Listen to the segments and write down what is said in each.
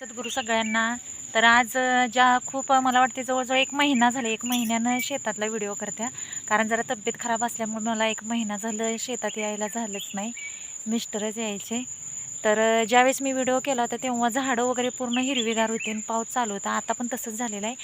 सद्गुरू सगळ्यांना. तर आज ज्या खूप मला वाटते जवळजवळ एक महिना झाला एक महिन्यानं शेतातला व्हिडिओ करत्या. कारण जरा तब्येत खराब असल्यामुळे मला एक महिना झालं शेतात यायला झालंच नाही. मिस्टरच यायचे. तर ज्यावेळेस मी व्हिडिओ केला होता तेव्हा झाडं वगैरे पूर्ण हिरवीगार होती आणि पाऊस चालू होता. आता पण तसंच झालेलं आहे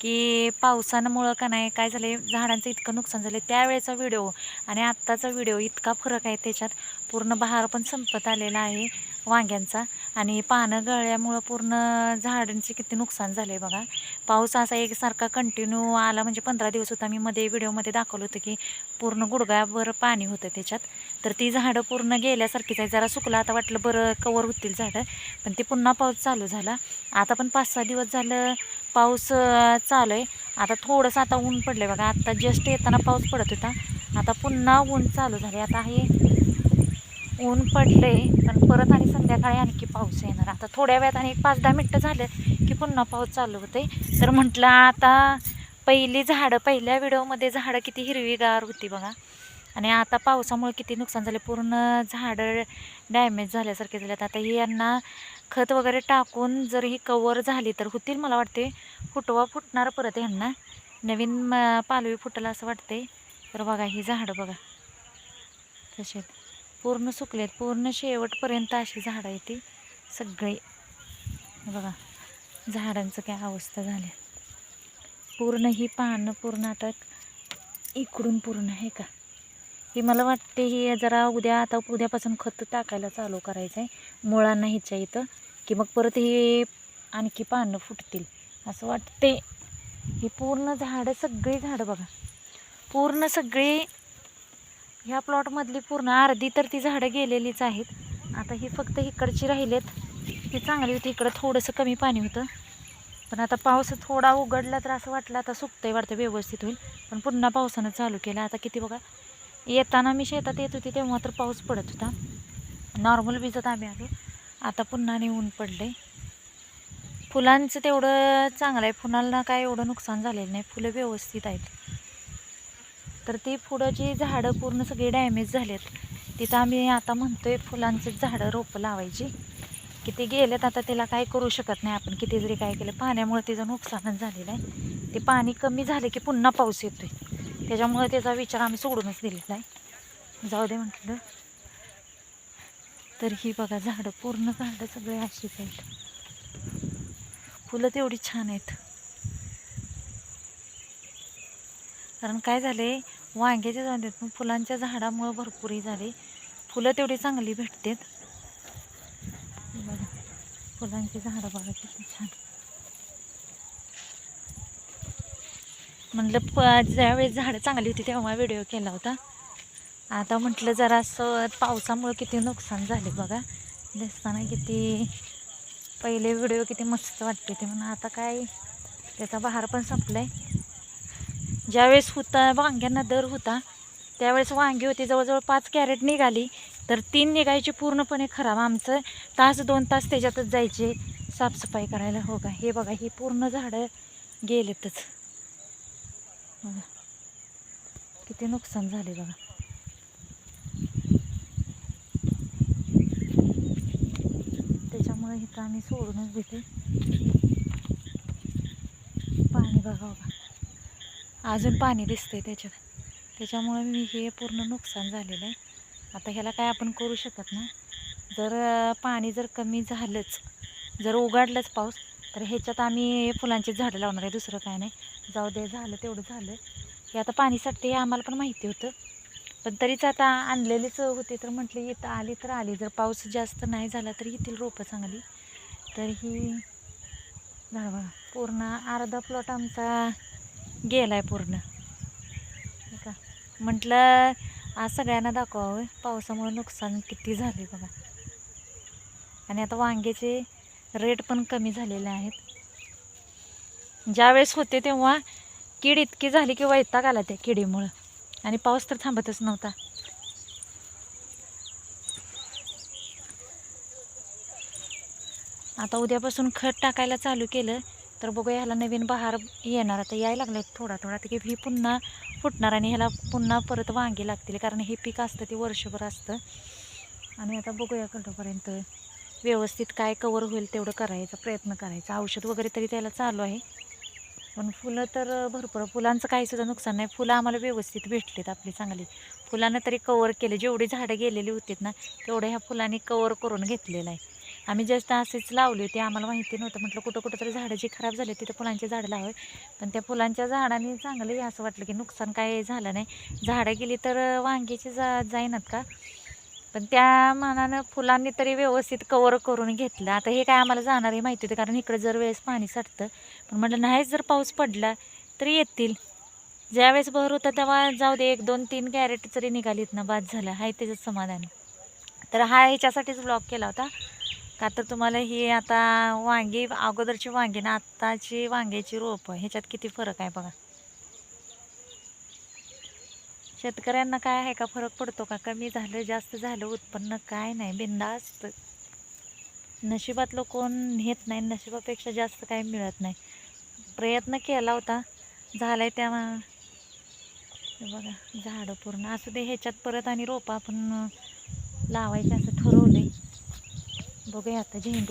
की पावसामुळं का नाही काय झालं झाडांचं इतकं नुकसान झालं त्यावेळेचा व्हिडिओ आणि आत्ताचा व्हिडिओ इतका फरक आहे त्याच्यात पूर्ण बहार पण संपत आलेला आहे. वांग्यांचा आणि पानं गळल्यामुळं पूर्ण झाडांचे किती नुकसान झालं आहे बघा. पाऊस असा एकसारखा कंटिन्यू आला म्हणजे पंधरा दिवस होता. मी मध्ये व्हिडिओमध्ये दाखवलं होतं की पूर्ण गुडघ्याभर पाणी होतं त्याच्यात. तर ती झाडं पूर्ण गेल्यासारखीच आहे जरा सुकलं आता वाटलं बरं कवर होतील झाडं. पण ते पुन्हा पाऊस चालू झाला. आता पण पाच सहा दिवस झालं पाऊस चालू आहे. आता थोडंसं आता ऊन पडलं बघा. आता जस्ट येताना पाऊस पडत होता. आता पुन्हा ऊन चालू झाले आता हे ऊन पडले पण परत आणि संध्याकाळी आणखी पाऊस येणार. आता थोड्या वेळात आणि एक पाच दहा मिनटं झालं की पुन्हा पाऊस चालू होते तर म्हटलं आता पहिली झाडं पहिल्या व्हिडिओमध्ये झाडं किती हिरवीगार होती बघा. आणि आता पावसामुळे किती नुकसान झाले पूर्ण झाडं डॅमेज झाल्यासारखे झाले आता ही यांना खत वगैरे टाकून जर ही कवर झाली तर होतील मला वाटते फुटवा फुटणार परत यांना. नवीन म- पालवी फुटलं असं वाटते तर बघा ही झाडं बघा. तसेच पूर्ण सुकलेत. पूर्ण शेवटपर्यंत अशी झाडं आहे ती सगळी. बघा झाडांचं काय अवस्था झाली. पूर्ण ही पानं पूर्ण आता इकडून पूर्ण आहे का? ही मला वाटते ही जरा उद्या आता उद्यापासून खत टाकायला चालू करायचं आहे मुळांना हिच्या इथं. की मग परत ही आणखी पानं फुटतील. असं वाटते. ही पूर्ण झाडं सगळी झाडं बघा. पूर्ण सगळी ह्या प्लॉटमधली पूर्ण अर्धी तर ती झाडं गेलेलीच आहेत. आता ही फक्त इकडची राहिलेत. ती चांगली होती इकडं थोडंसं कमी पाणी होतं. पण आता पाऊस थोडा उघडला तर असं वाटलं आता सुकतंय वाटतं व्यवस्थित होईल. पण पुन्हा पावसानं चालू केलं. आता किती बघा येताना मी शेतात येत होती तेव्हा तर पाऊस पडत होता. नॉर्मल भिजत आम्ही आलो. आता पुन्हा आणि ऊन पडले फुलांचं तेवढं चांगलं आहे. फुलांना काय एवढं नुकसान झालेलं नाही. फुलं व्यवस्थित आहेत. तर ती पुढं झाडं पूर्ण सगळी डॅमेज झालेत तिथं आम्ही आता म्हणतो आहे फुलांचे झाडं रोपं लावायची. की ते गेलेत आता त्याला काय करू शकत नाही आपण किती जरी काय केलं पाण्यामुळे तिचं नुकसानच झालेलं आहे. ते पाणी कमी झालं की पुन्हा पाऊस येतोय. त्याच्यामुळे त्याचा विचार आम्ही सोडूनच दिलेला आहे जाऊ दे म्हटलं. तर ही बघा झाडं पूर्ण झाडं सगळे अशीच आहेत. फुलं तेवढी छान आहेत. कारण काय झाले वांग्याच्या जाऊन पण फुलांच्या झाडामुळं भरपूरही झाले. फुलं तेवढी चांगली भेटतात. बघा फुलांची झाडं बघा किती छान. म्हटलं प ज्यावेळेस झाडं चांगली होती तेव्हा व्हिडिओ केला होता. आता म्हटलं जरा असं पावसामुळं किती नुकसान झाले बघा. दिसताना किती पहिले व्हिडिओ किती मस्त वाटते ते म्हणून आता काय त्याचा बहार पण संपला आहे ज्यावेळेस होता वांग्यांना दर होता त्यावेळेस वांगी होती. जवळजवळ पाच कॅरेट निघाली. तर तीन निघायची पूर्णपणे खराब. आमचं तास दोन तास त्याच्यातच जायचे. साफसफाई करायला. हो का? हे बघा ही पूर्ण झाडं गेलेतच. बघा. किती नुकसान झाले बघा. त्याच्यामुळे इथं आम्ही सोडूनच देते पाणी बघा बघा. अजून पाणी दिसतंय त्याच्यात. त्याच्यामुळे मी हे पूर्ण नुकसान झालेलं आहे. आता ह्याला काय आपण करू शकत नाही. जर पाणी जर कमी झालंच जर उघडलंच पाऊस तर ह्याच्यात आम्ही फुलांची झाडं लावणार आहे. दुसरं काय नाही. जाऊ दे झालं तेवढं झालं. हे आता पाणी साठते हे आम्हाला पण माहिती होतं. पण तरीच आता आणलेलीच होती तर म्हटले इथं आली तर आली. जर पाऊस जास्त नाही झाला तर येतील रोपं चांगली. तर ही झाड बघा. पूर्ण अर्धा प्लॉट आमचा गेला आहे पूर्ण का म्हटलं आज सगळ्यांना दाखवावं पावसामुळे नुकसान किती झाले बघा. आणि आता वांग्याचे रेट पण कमी झालेले आहेत. ज्यावेळेस होते तेव्हा कीड इतकी झाली की वैताग आला त्या किडीमुळं. आणि पाऊस तर थांबतच नव्हता. आता उद्यापासून खत टाकायला चालू केलं तर बघूया ह्याला नवीन बहार येणार. आता यायला लागले थोडा थोडा. तर की ही पुन्हा फुटणार आणि ह्याला पुन्हा परत वांगी लागतील. कारण हे पीक असतं ते वर्षभर असतं. आणि आता बघूया कधीपर्यंत व्यवस्थित काय कवर होईल तेवढं करायचा प्रयत्न करायचा. औषध वगैरे तरी त्याला चालू आहे. पण फुलं तर भरपूर. फुलांचं काहीसुद्धा नुकसान नाही. फुलं आम्हाला व्यवस्थित भेटलीत आपली चांगली. फुलांना तरी कवर केले. जेवढी झाडं गेलेली होतीत ना तेवढं ह्या फुलांनी कवर करून घेतलेलं आहे. आम्ही जस्ट असेच लावली होती आम्हाला माहिती नव्हतं. म्हटलं कुठं कुठं तरी झाडं जी खराब झाली तिथं फुलांची झाडं लावे पण त्या फुलांच्या झाडांनी चांगलं असं वाटलं की नुकसान काय झालं नाही. झाडं गेली तर वांग्याची जा जाईनात का? पण त्या मानानं फुलांनी तरी व्यवस्थित कवर करून घेतलं. आता हे काय आम्हाला जाणार आहे माहिती होतं कारण इकडं जर वेळेस पाणी साठतं. पण म्हटलं नाहीच जर पाऊस पडला तरी येतील. ज्यावेळेस बहर होतं तेव्हा जाऊ दे एक दोन तीन कॅरेट जरी निघालीत ना बाद झालं. आहे त्याचं समाधान. तर हा ह्याच्यासाठीच ब्लॉग केला होता. का तर तुम्हाला ही आता वांगी अगोदरची वांगी ना आत्ताची वांग्याची रोपं ह्याच्यात किती फरक आहे बघा. शेतकऱ्यांना काय आहे का? फरक पडतो का? कमी झालं जास्त झालं उत्पन्न काय नाही बिंदास्त. नशिबातलं कोण नेत नाही नशिबापेक्षा जास्त काही मिळत नाही. प्रयत्न केला होता झालाय त्या बघा झाडं पूर्ण. असू दे ह्याच्यात परत आणि रोपं आपण लावायचं असं ठरवलंय बघूया आता झेंडू